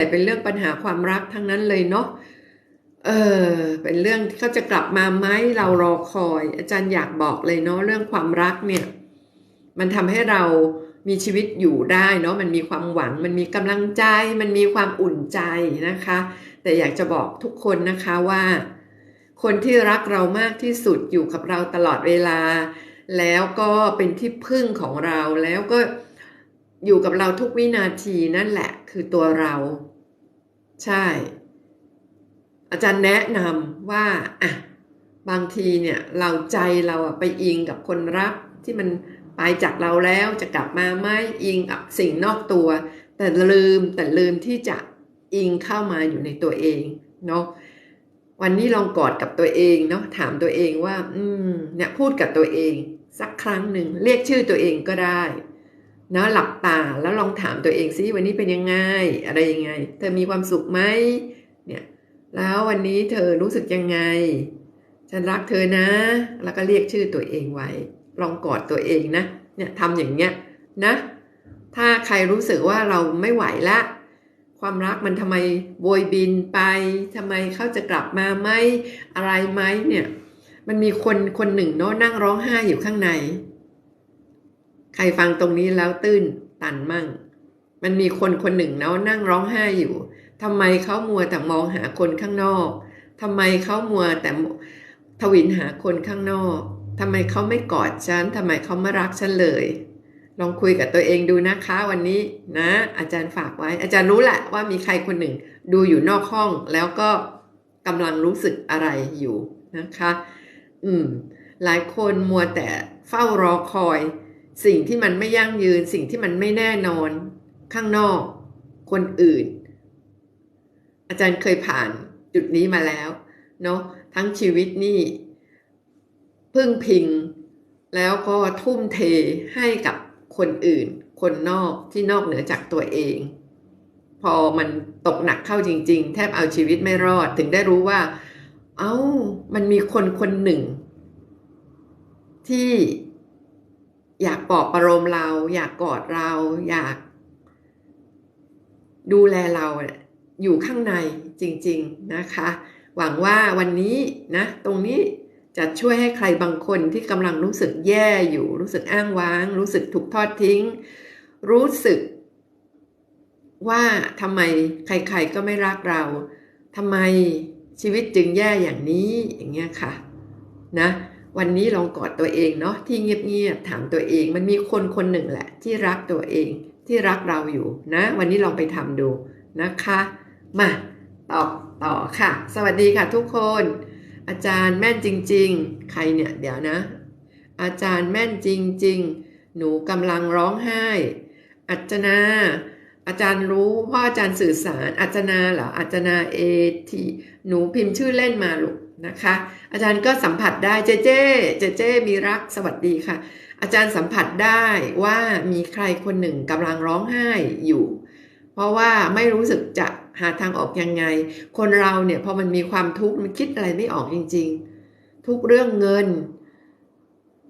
่เป็นเรื่องปัญหาความรักทั้งนั้นเลยเนาะ เออ เป็นเรื่องที่เขาจะกลับมาไหมเรารอคอย อาจารย์อยากบอกเลยเนาะเรื่องความรักเนี่ย มันทำให้เรามีชีวิตอยู่ได้เนาะมันมีความหวัง มันมีกำลังใจ มันมีความอุ่นใจนะคะ แต่อยากจะบอกทุกคนนะคะว่า คนที่รักเรามากที่สุดอยู่กับเราตลอดเวลา แล้วก็เป็นที่พึ่งของเราแล้วก็อยู่กับเราทุกวินาทีนั่นแหละ คือตัวเรา ใช่ อาจารย์แนะนำว่าอะบางทีเนี่ยเราใจเราอะไปอิงกับคนรักที่มันไปจากเราแล้วจะกลับมาไหมอิงกับสิ่งนอกตัว แต่ลืมแต่ลืมที่จะอิงเข้ามาอยู่ในตัวเองเนาะวันนี้ลองกอดกับตัวเองเนาะถามตัวเองว่า อืมเนี่ยพูดกับตัวเอง สักครั้งหนึ่งเรียกชื่อตัวเองก็ได้ นะหลับตาแล้วลองถามตัวเองซิวันนี้เป็นยังไง อะไรยังไง เธอมีความสุขไหมเนี่ยแล้ววันนี้เธอรู้สึกยังไง ฉันรักเธอนะ แล้วก็เรียกชื่อตัวเองไว้ ลองกอดตัวเองนะเนี่ยทำอย่างเงี้ยนะ ถ้าใครรู้สึกว่าเราไม่ไหวละ ความรักมันทำไมโบยบินไปทำไมเขาจะกลับมาไหมอะไรไหมเนี่ย มันมีคนคนหนึ่งเนาะนั่งร้องไห้อยู่ข้างใน รฟังตรงนี้แล้วตื้นตันมั่ง มันมีคนคนหนึ่งเนาะนั่งร้องไห้อยู่ทำไมเขามัวแต่มองหาคนข้างนอกทำไมเขามัวแต่ทวินหาคนข้างนอกทำไมเขาไม่กอดฉันทำไมเขาไม่รักฉันเลย ลองคุยกับตัวเองดูนะคะวันนี้นะ อาจารย์ฝากไว้ อาจารย์รู้แหละว่ามีใครคนหนึ่ง ดูอยู่นอกห้องแล้วก็กำลังรู้สึกอะไรอยู่นะคะ อืม หลายคนมัวแต่เฝ้ารอคอย สิ่งที่มันไม่ยั่งยืน สิ่งที่มันไม่แน่นอน ข้างนอก คนอื่น อาจารย์เคยผ่านจุดนี้มาแล้วเนาะทั้งชีวิตนี่ พึ่งพิง แล้วก็ทุ่มเทให้กับคนอื่น คนนอกที่นอกเหนือจากตัวเอง พอมันตกหนักเข้าจริง ๆ แทบเอาชีวิตไม่รอดถึงได้รู้ว่า เอา้ามันมีคนคนหนึ่ง ที่ อยากปลอบประโลมเรา อยากกอดเรา อยาก ดูแลเราอยู่ข้างในจริง ๆนะคะ หวังว่าวันนี้นะ ตรงนี้จะช่วยให้ใครบางคนที่กำลังรู้สึกแย่อยู่ รู้สึกอ้างว้าง รู้สึกถูกทอดทิ้ง รู้สึก ว่าทำไมใครๆก็ไม่รักเราทำไมชีวิตจึงแย่อย่างนี้อย่างเงี้ยค่ะ นะ วันนี้ลองกอดตัวเองเนาะที่เงียบๆถามตัวเอง มันมีคนคนหนึ่งแหละ ที่รักตัวเองที่รักเราอยู่นะ วันนี้ลองไปทำดูนะคะ มาต่อต่อค่ะ สวัสดีค่ะทุกคน อาจารย์แม่นจริง ๆ ใครเนี่ยเดี๋ยวนะ อาจารย์แม่นจริง ๆ หนูกำลังร้องไห้ อัจนา อาจารย์รู้เพราอาจารย์สื่อสาร อัจนาเหรออัจนาเอทีหนูพิมพ์ชื่อเล่นมาลูก นะคะ อาจารย์ก็สัมผัสได้เจเจเจเจมีรักสวัสดีค่ะ อาจารย์สัมผัสได้ว่ามีใครคนหนึ่งกำลังร้องไห้อยู่ เพราะว่าไม่รู้สึกจะหาทางออกยังไง คนเราเนี่ยพอมันมีความทุกข์มันคิดอะไรไม่ออกจริง ๆ ทุกเรื่องเงิน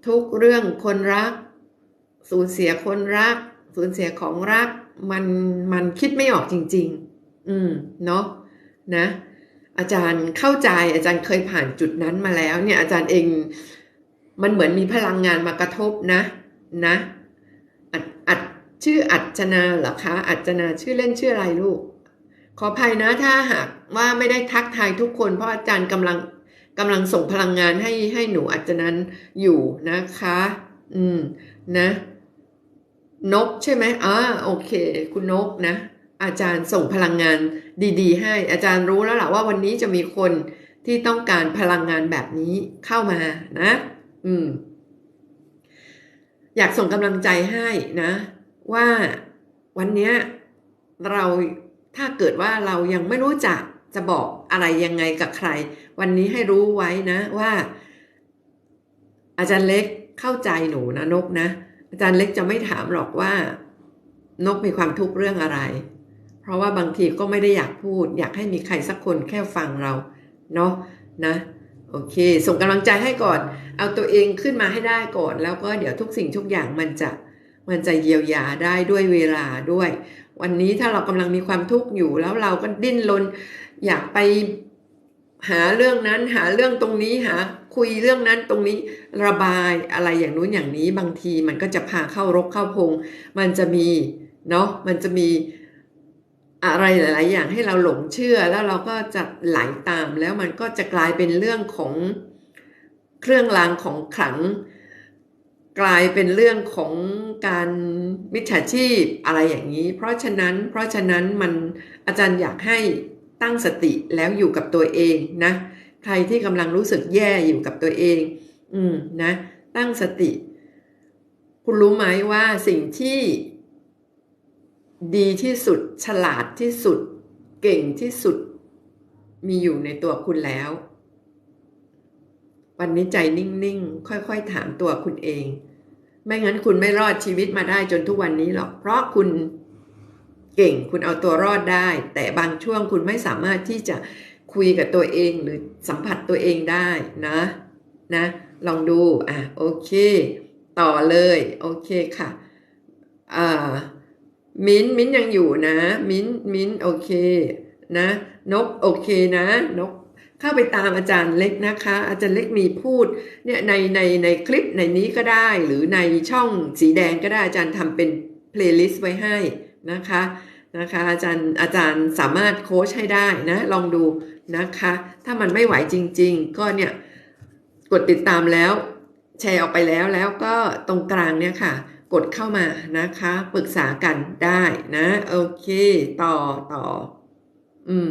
ทุกเรื่องคนรัก สูญเสียคนรัก สูญเสียของรักมันมันคิดไม่ออกจริง ๆ อืมเนาะนะ อาจารย์เข้าใจอาจารย์เคยผ่านจุดนั้นมาแล้ว เนี่ยอาจารย์เองมันเหมือนมีพลังงานมากระทบนะนะอัดอัดชื่ออัจนาเหรอคะอัจนาชื่อเล่นชื่ออะไรลูก ขออภัยนะถ้าหากว่าไม่ได้ทักทายทุกคน เพราะอาจารย์กำลังกำลังส่งพลังงานให้ให้หนูอัจนันอยู่นะคะ อืมนะ นกใช่ไหมอ่าโอเค คุณนกนะ อาจารย์ส่งพลังงานดี ๆ ให้ อาจารย์รู้แล้วล่ะว่าวันนี้จะมีคนที่ต้องการพลังงานแบบนี้เข้ามานะ อืม อยากส่งกำลังใจให้นะ ว่าวันนี้เราถ้าเกิดว่าเรายังไม่รู้จักจะบอกอะไรยังไงกับใคร วันนี้ให้รู้ไว้นะว่า อาจารย์เล็กเข้าใจหนูนะนกนะ อาจารย์เล็กจะไม่ถามหรอกว่านกมีความทุกข์เรื่องอะไร เพราะว่าบางทีก็ไม่ได้อยากพูด อยากให้มีใครสักคนแค่ฟังเราเนาะนะโอเค ส่งกำลังใจให้ก่อน เอาตัวเองขึ้นมาให้ได้ก่อน แล้วก็เดี๋ยวทุกสิ่งทุกอย่างมันจะมันจะเยียวยาได้ด้วยเวลาด้วย วันนี้ถ้าเรากำลังมีความทุกข์อยู่แล้วเราก็ดิ้นรนอยากไปหาเรื่องนั้นหาเรื่องตรงนี้หาคุยเรื่องนั้นตรงนี้ระบายอะไรอย่างนู้นอย่างนี้บางทีมันก็จะพาเข้ารกเข้าพง มันจะมีเนาะมันจะมี อะไรหลาย ๆ อย่างให้เราหลงเชื่อแล้วเราก็จะไหลตามแล้วมันก็จะกลายเป็นเรื่องของเครื่องรางของขลัง กลายเป็นเรื่องของการมิจฉาชีพอะไรอย่างนี้ เพราะฉะนั้นเพราะฉะนั้นมันอาจารย์อยากให้ตั้งสติแล้วอยู่กับตัวเองนะ ใครที่กำลังรู้สึกแย่อยู่กับตัวเอง อืมนะ ตั้งสติ คุณรู้ไหมว่าสิ่งที่ ดีที่สุด ฉลาดที่สุด เก่งที่สุด มีอยู่ในตัวคุณแล้ว วันนี้ใจนิ่งๆ ค่อยๆ ถามตัวคุณเอง ไม่งั้นคุณไม่รอดชีวิตมาได้จนทุกวันนี้หรอก เพราะคุณเก่งคุณเอาตัวรอดได้ แต่บางช่วงคุณไม่สามารถที่จะคุยกับตัวเองหรือสัมผัสตัวเองได้นะนะ ลองดูอะโอเค ต่อเลย โอเคค่ะอ่า มิ้นมิ้นยังอยู่นะ มิ้นมิ้นโอเคนะ นกโอเคนะ นกเข้าไปตามอาจารย์เล็กนะคะ อาจารย์เล็กมีพูดเนี่ยในในในคลิปในนี้ก็ได้ หรือในช่องสีแดงก็ได้อาจารย์ทำเป็นเพลย์ลิสต์ไว้ให้นะคะนะคะอาจารย์อาจารย์สามารถโค้ชให้ได้นะ ลองดูนะคะ ถ้ามันไม่ไหวจริง ๆ ก็เนี่ยกดติดตามแล้ว แชร์ออกไปแล้วแล้วก็ตรงกลางเนี่ยค่ะ กดเข้ามานะคะ ปรึกษากันได้นะ โอเค ต่อต่อ อืม